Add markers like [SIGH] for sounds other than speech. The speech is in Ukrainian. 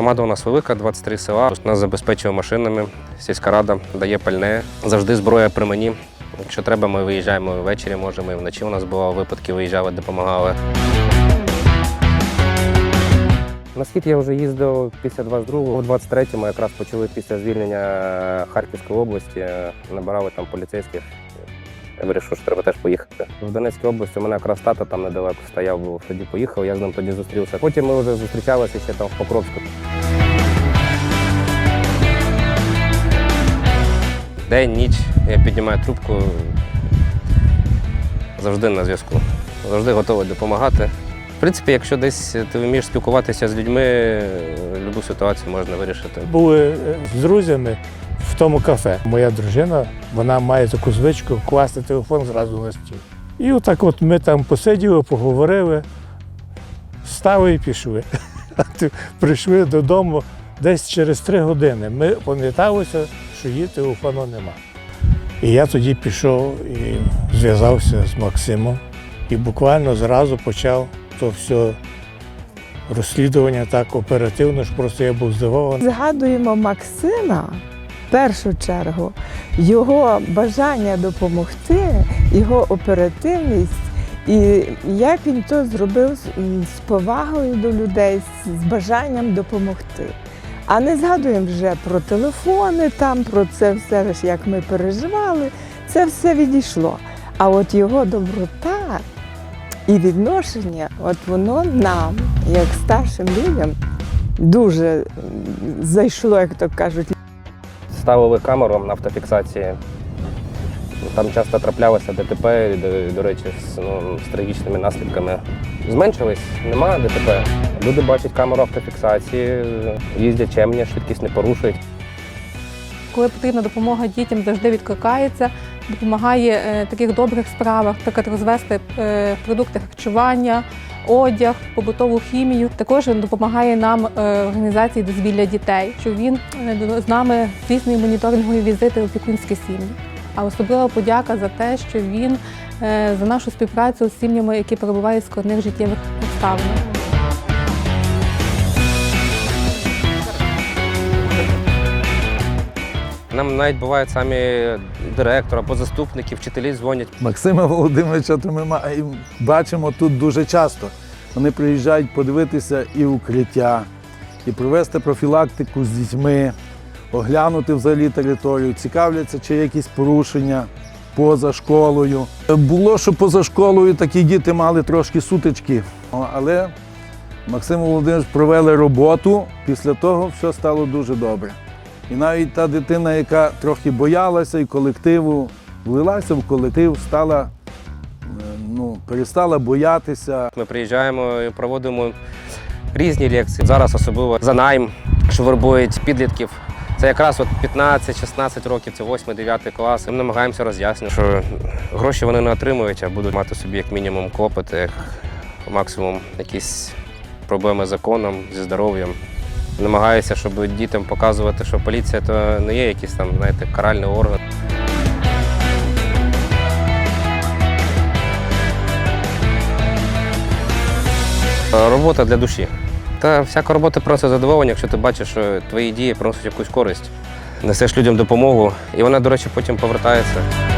Громада у нас велика, 23 села. Нас забезпечує машинами. Сільська рада дає пальне. Завжди зброя при мені. Якщо треба, ми виїжджаємо ввечері, можемо і вночі. У нас бували випадки, виїжджали, допомагали. На схід я вже їздив після 22-го. У 23-му якраз почали після звільнення Харківської області, набирали там поліцейських. Я вирішив, що треба теж поїхати. В Донецькій області у мене якраз тато там недалеко стояв, був. тоді поїхав, я з ним тоді зустрівся. Потім ми вже зустрічалися ще там в Покровську. День, ніч, я піднімаю трубку. Завжди на зв'язку. Завжди готовий допомагати. В принципі, якщо десь ти вмієш спілкуватися з людьми, будь-яку ситуацію можна вирішити. Були е, з друзями в тому кафе. Моя дружина вона має таку звичку класти телефон зразу на стіл. І отак от ми там посиділи, поговорили, стали і пішли. [LAUGHS] Прийшли додому десь через три години. Ми пам'яталися, що її телефону нема. І я тоді пішов і зв'язався з Максимом. І буквально зразу почав то все розслідування так оперативно, що просто я був здивований. Згадуємо Максима в першу чергу, його бажання допомогти, його оперативність. І як він то зробив з- повагою до людей, з- бажанням допомогти. А не згадуємо вже про телефони, там про це все, як ми переживали, це все відійшло. А от його доброта і відношення, от воно нам, як старшим людям, дуже зайшло, як то кажуть. Ставили камеру на автофіксації. Там часто траплялося ДТП, до, до речі, з, ну, з трагічними наслідками. Зменшились, немає ДТП. Люди бачать камеру автофіксації, їздять чемні, швидкість не порушують. Коли потрібна допомога дітям, завжди відкликається, допомагає е, в таких добрих справах, наприклад, розвести е, продукти харчування, одяг, побутову хімію. Також він допомагає нам е, організації дозвілля дітей, що він з нами різні моніторингові візити у опікунські сім'ї. А особлива подяка за те, що він е, за нашу співпрацю з сім'ями, які перебувають в складних життєвих обставинах. Нам навіть бувають самі директор або заступники, вчителі дзвонять. Максима Володимировича то ми бачимо тут дуже часто. Вони приїжджають подивитися і укриття, і провести профілактику з дітьми, оглянути взагалі територію, цікавляться, чи якісь порушення поза школою. Було, що поза школою такі діти мали трошки сутички, але Максим Володимирович провели роботу, після того все стало дуже добре. І навіть та дитина, яка трохи боялася і колективу, влилася в колектив, стала, е, ну, перестала боятися. Ми приїжджаємо і проводимо різні лекції. Зараз особливо за найм, що вербують підлітків. Це якраз от 15-16 років, це 8-9 клас. Ми намагаємося роз'яснити, що гроші вони не отримують, а будуть мати собі як мінімум клопоти, як максимум якісь проблеми з законом, зі здоров'ям. Намагаюся, щоб дітям показувати, що поліція то не є якийсь там, знаєте, каральний орган. Робота для душі. Та всяка робота просто задоволення, якщо ти бачиш, що твої дії приносять якусь користь. Несеш людям допомогу, і вона, до речі, потім повертається.